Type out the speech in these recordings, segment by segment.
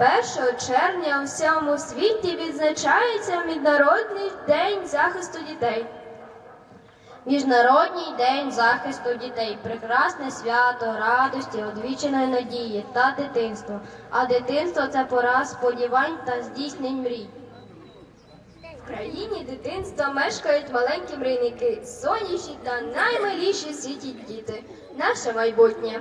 1 червня у всьому світі відзначається Міжнародний день захисту дітей. Міжнародний день захисту дітей прекрасне свято, радості, одвіченої надії та дитинство. А дитинство це пора сподівань та здійснень мрій. В країні дитинства мешкають маленькі мрійники, сонячні та наймиліші світі діти. Наше майбутнє.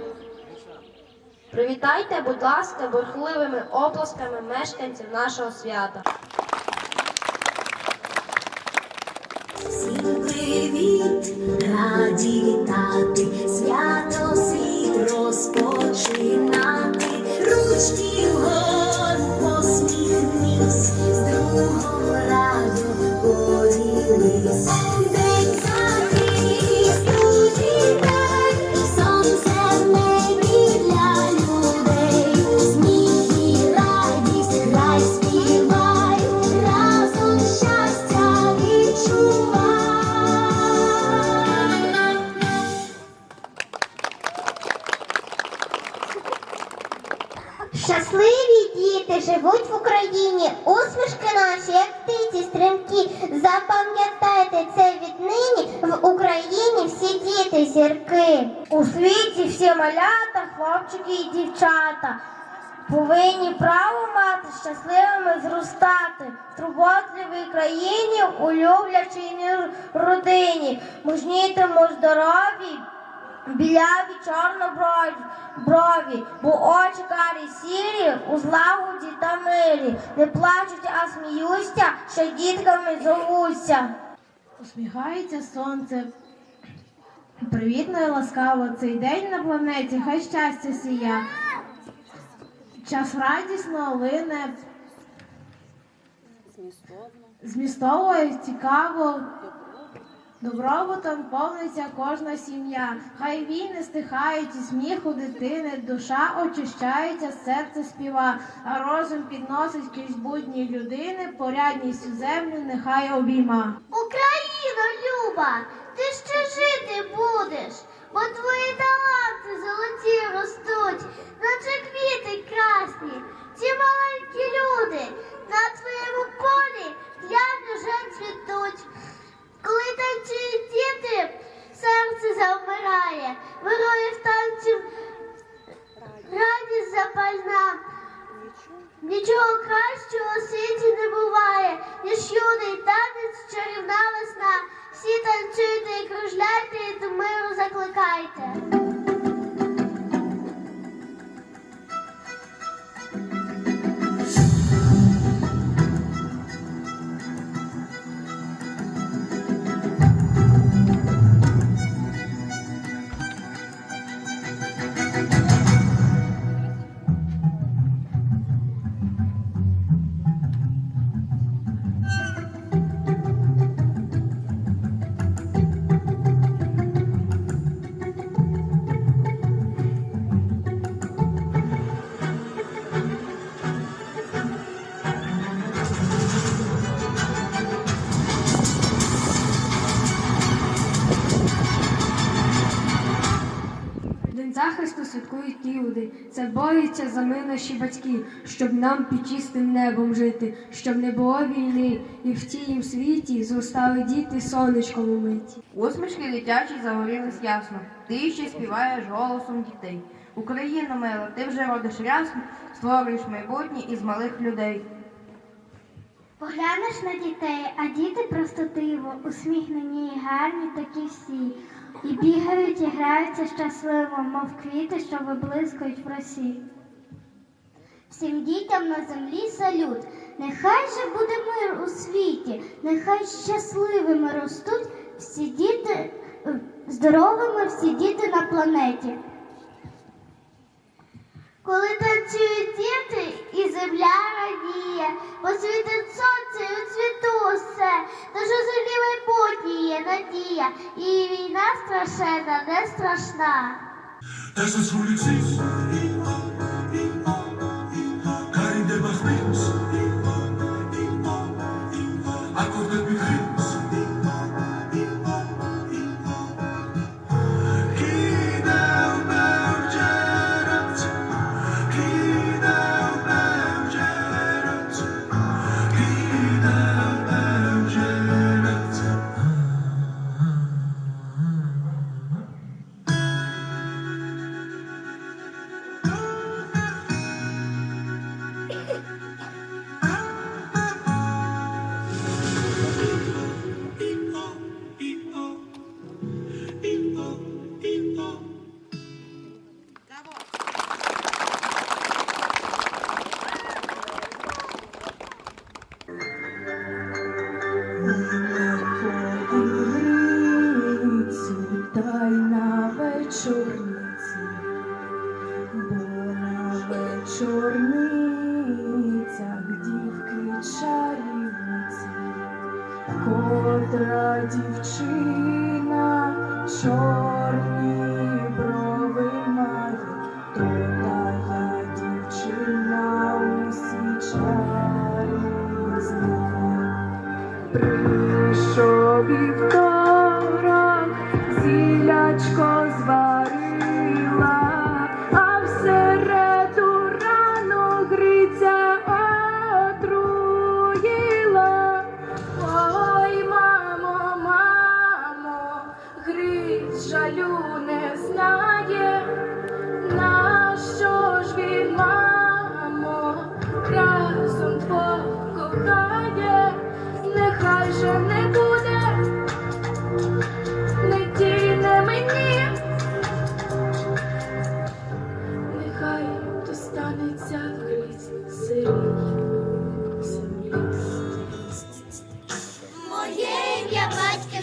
Привітайте, будь ласка, бурхливими оплесками мешканців нашого свята. Всім привіт, раді вітати, свято Щасливі діти живуть в Україні, усмішки наші, як птиці стрімкі. Запам'ятайте це віднині в Україні всі діти зірки. У світі всі малята, хлопчики і дівчата. Повинні право мати щасливими зростати в турботливій країні, у люблячій родині, мужнітиму здорові, біляві чорноброві, брові, бо очі карі сірі, у злагоді та мирі, не плачуть, а сміються, що дітками зовуться. Усміхається сонце. Привітно і ласкаво цей день на планеті, хай щастя сія. Час радісно лине. Змістово і цікаво. Добробутом повниться кожна сім'я. Хай війни стихають і сміху дитини, душа очищається, серце співа, а розум підносить крізь будні людини, порядність у землю нехай обійма. Україно, Люба, ти ще Нічого кращого у світі не буває, ніж юний танець, чарівна весна. Всі танцюйте і кружляйте, і до миру закликайте. Святкують люди. Це борються за ми наші батьки, щоб нам під чистим небом жити, щоб не було війни, і в тім світі зростали діти сонечком умиті. Усмішки дитячі загорілись ясно. Ти ще співаєш голосом дітей. Україна мила, ти вже родиш рясно, створюєш майбутнє із малих людей. Поглянеш на дітей, а діти просто диво, усміхнені і гарні такі всі. І бігають, і граються щасливо, мов квіти, що виблискують в росі. Всім дітям на землі салют. Нехай же буде мир у світі, нехай щасливими ростуть всі діти, здоровими всі діти на планеті. Коли танцюють діти, земля радіє, посвітить сонце і у цвіту усе, тож у землі майбутнє є надія, і війна страшенна, не страшна. чорниці, була вечорниця, дівки чарівниці, котра дівчина чорниця. кохає, нехай же не буде, не тіне мені, нехай достанеться крізь сирій землі. Моє ім'я батька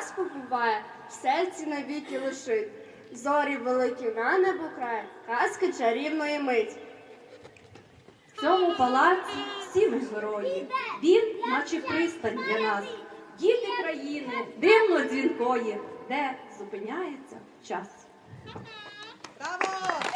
раз побуває, в серці навіки лишить. Зорі великі на небо край, казки чарівної мить. В цьому палаці всі ми герої. Він, наче пристань для нас, діти країни, дивно дзвінкої, де зупиняється час. Браво!